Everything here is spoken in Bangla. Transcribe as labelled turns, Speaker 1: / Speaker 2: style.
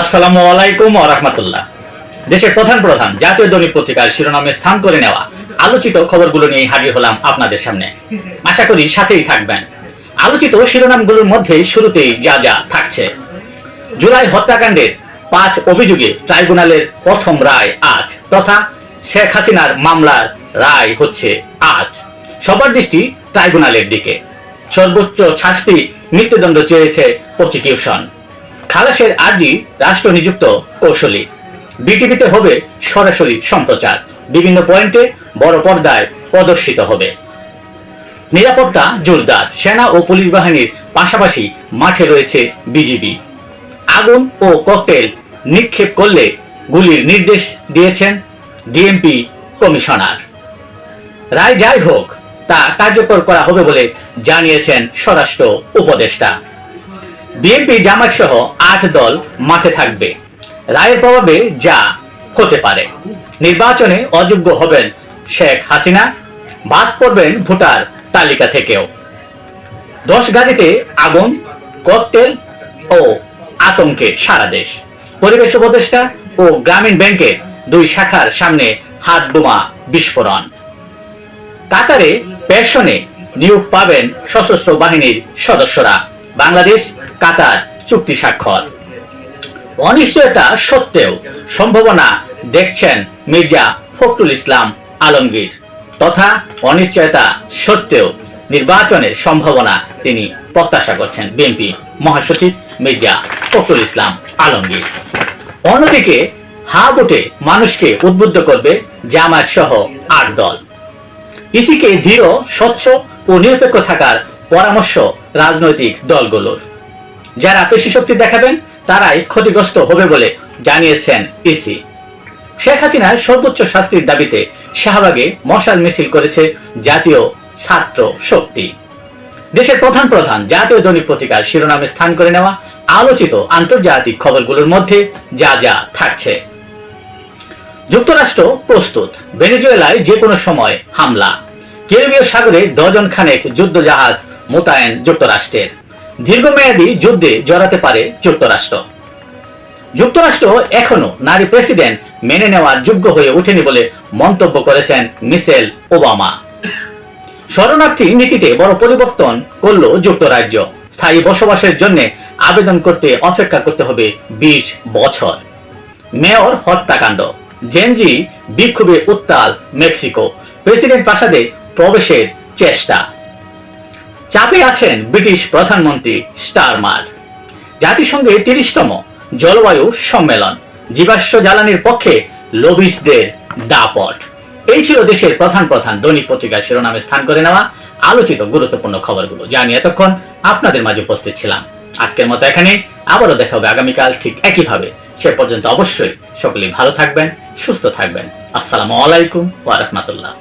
Speaker 1: আসসালামু আলাইকুম রহমতুল্লাহ। দেশের প্রধান প্রধান জাতীয় দৈনিক পত্রিকার শিরোনামে স্থান করে নেওয়া আলোচিত খবরগুলো নিয়ে হাজির হলাম আপনাদের সামনে। আশা করি সাথেই থাকবেন। আলোচিত শিরোনামগুলোর মধ্যে শুরুতেই যা যা থাকছে। জুলাই হত্যাকাণ্ডের পাঁচ অভিযোগে ট্রাইব্যুনালের প্রথম রায় আজ, তথা শেখ হাসিনার মামলার রায় হচ্ছে আজ। সবার দৃষ্টি ট্রাইব্যুনালের দিকে। সর্বোচ্চ শাস্তি মৃত্যুদণ্ড চেয়েছে প্রসিকিউশন। খালাসের আর্জি রাষ্ট্র নিযুক্ত কৌশলী। বিটিভিতে হবে সরাসরি সম্প্রচার। বিভিন্ন পয়েন্টে বড় পর্দায় প্রদর্শিত হবে। নিরাপত্তা জোরদার। সেনা ও পুলিশ বাহিনীর পাশাপাশি মাঠে রয়েছে বিজিবি। আগুন ও ককটেল নিক্ষেপ করলে গুলির নির্দেশ দিয়েছেন ডিএমপি কমিশনার। রায় যাই হোক, তা কার্যকর করা হবে বলে জানিয়েছেন স্বরাষ্ট্র উপদেষ্টা। বিএনপি জামাত সহ আট দল মাঠে থাকবে। রায়ের প্রভাবে যা হতে পারে। নির্বাচনে অযোগ্য হবেন শেখ হাসিনা, বাদ পড়বেন ভোটার তালিকা থেকেও। দশ গাড়িতে আগুন, ককটেল ও আতঙ্কে সারা দেশ। পরিবেশ উপদেষ্টা ও গ্রামীণ ব্যাংকের দুই শাখার সামনে হাত বোমা বিস্ফোরণ। কাতারে পেশনে নিয়োগ পাবেন সশস্ত্র বাহিনীর সদস্যরা। বাংলাদেশ কাতার চুক্তি স্বাক্ষর। অনিশ্চয়তা সত্ত্বেও সম্ভাবনা দেখছেন মির্জা ফখরুল ইসলাম আলমগীর। তথা অনিশ্চয়তা সত্ত্বেও নির্বাচনের সম্ভাবনা তিনি প্রত্যাশা করছেন বিএনপি মহাসচিব মির্জা ফখরুল ইসলাম আলমগীর। অন্যদিকে হা ভোটে মানুষকে উদ্বুদ্ধ করবে জামায়াত সহ আট দল। ইসিকে ধীর স্বচ্ছ ও নিরপেক্ষ থাকার পরামর্শ রাজনৈতিক দলগুলোর। যারা পেশি শক্তি দেখাবেন, তারাই ক্ষতিগ্রস্ত হবে বলে জানিয়েছেন ইসি শেখ হাসিনার সর্বোচ্চ শাস্তির দাবিতে শাহবাগে মশাল মিছিল করেছে জাতীয় ছাত্র শক্তি। দেশের প্রধান প্রধান জাতীয় দৈনিক পত্রিকার শিরোনামে স্থান করে নেওয়া আলোচিত আন্তর্জাতিক খবরগুলোর মধ্যে যা যা থাকছে। যুক্তরাষ্ট্র প্রস্তুত, ভেনেজুয়েলায় যে কোনো সময় হামলা। ক্যারিবীয় সাগরে ডজন খানেক যুদ্ধ জাহাজ মোতায়েন যুক্তরাষ্ট্রের। দীর্ঘমেয়াদী যুদ্ধে জড়াতে পারে যুক্তরাষ্ট্র। যুক্তরাষ্ট্র এখনও নারী প্রেসিডেন্ট মেনে নেওয়ার যোগ্য হয়ে ওঠেনি বলে মন্তব্য করেছেন মিসেল ওবামা। শরণার্থী নীতিতে বড় পরিবর্তন করল যুক্তরাজ্য। স্থায়ী বসবাসের জন্য আবেদন করতে অপেক্ষা করতে হবে বিশ বছর। মেয়র হত্যাকাণ্ড। জেনজি বিক্ষোভে উত্তাল মেক্সিকো। প্রেসিডেন্ট প্রাসাদে প্রবেশের চেষ্টা। চাপে আছেন ব্রিটিশ প্রধানমন্ত্রী স্টারমার জাতিসংঘের তিরিশতম জলবায়ু সম্মেলন, জীবাশ্ম জ্বালানির পক্ষে লবিসদের দাপট। এই ছিল দেশের প্রধান প্রধান দৈনিক পত্রিকার শিরোনামে স্থান করে নেওয়া আলোচিত গুরুত্বপূর্ণ খবরগুলো। যা নিয়ে এতক্ষণ আপনাদের মাঝে উপস্থিত ছিলাম। আজকের মতো এখানে, আবারও দেখা হবে আগামীকাল ঠিক একইভাবে। সে পর্যন্ত অবশ্যই সকলেই ভালো থাকবেন, সুস্থ থাকবেন। আসসালামু আলাইকুম ওয়া রাহমাতুল্লাহ।